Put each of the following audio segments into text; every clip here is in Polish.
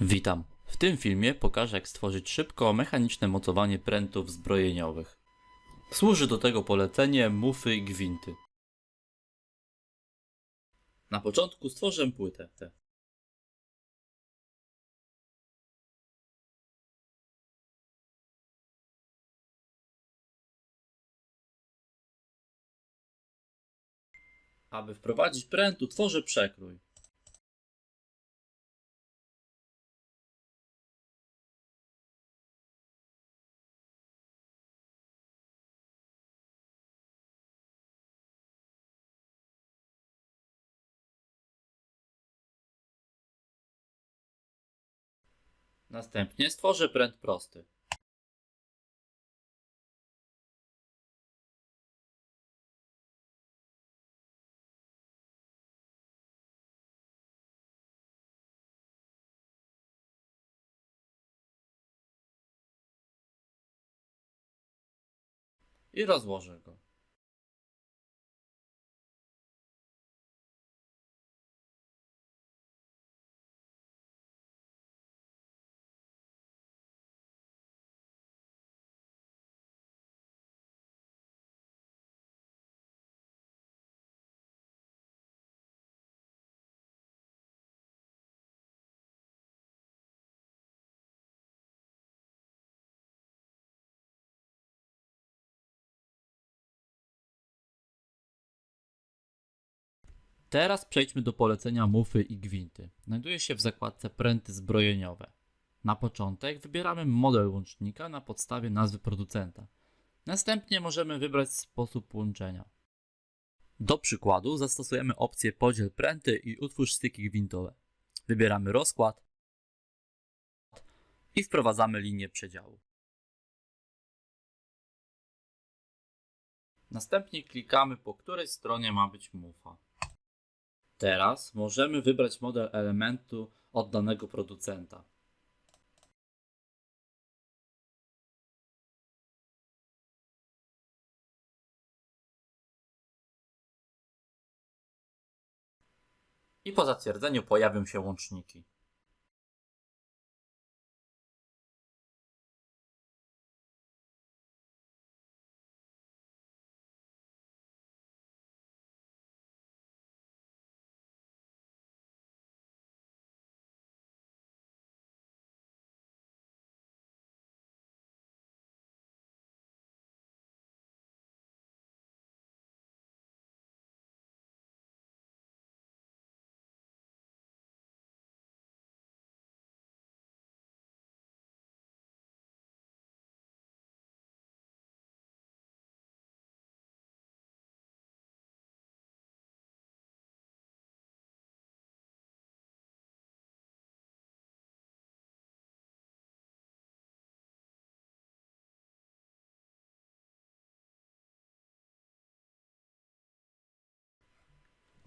Witam. W tym filmie pokażę jak stworzyć szybko mechaniczne mocowanie prętów zbrojeniowych. Służy do tego polecenie mufy i gwinty. Na początku stworzę płytę. Aby wprowadzić pręt, utworzę przekrój. Następnie stworzę pręt prosty. I rozłożę go. Teraz przejdźmy do polecenia mufy i gwinty. Znajduje się w zakładce pręty zbrojeniowe. Na początek wybieramy model łącznika na podstawie nazwy producenta. Następnie możemy wybrać sposób łączenia. Do przykładu zastosujemy opcję podziel pręty i utwórz styki gwintowe. Wybieramy rozkład i wprowadzamy linię przedziału. Następnie klikamy po której stronie ma być mufa. Teraz możemy wybrać model elementu od danego producenta. I po zatwierdzeniu pojawią się łączniki.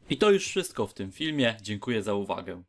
I to już wszystko w tym filmie. Dziękuję za uwagę.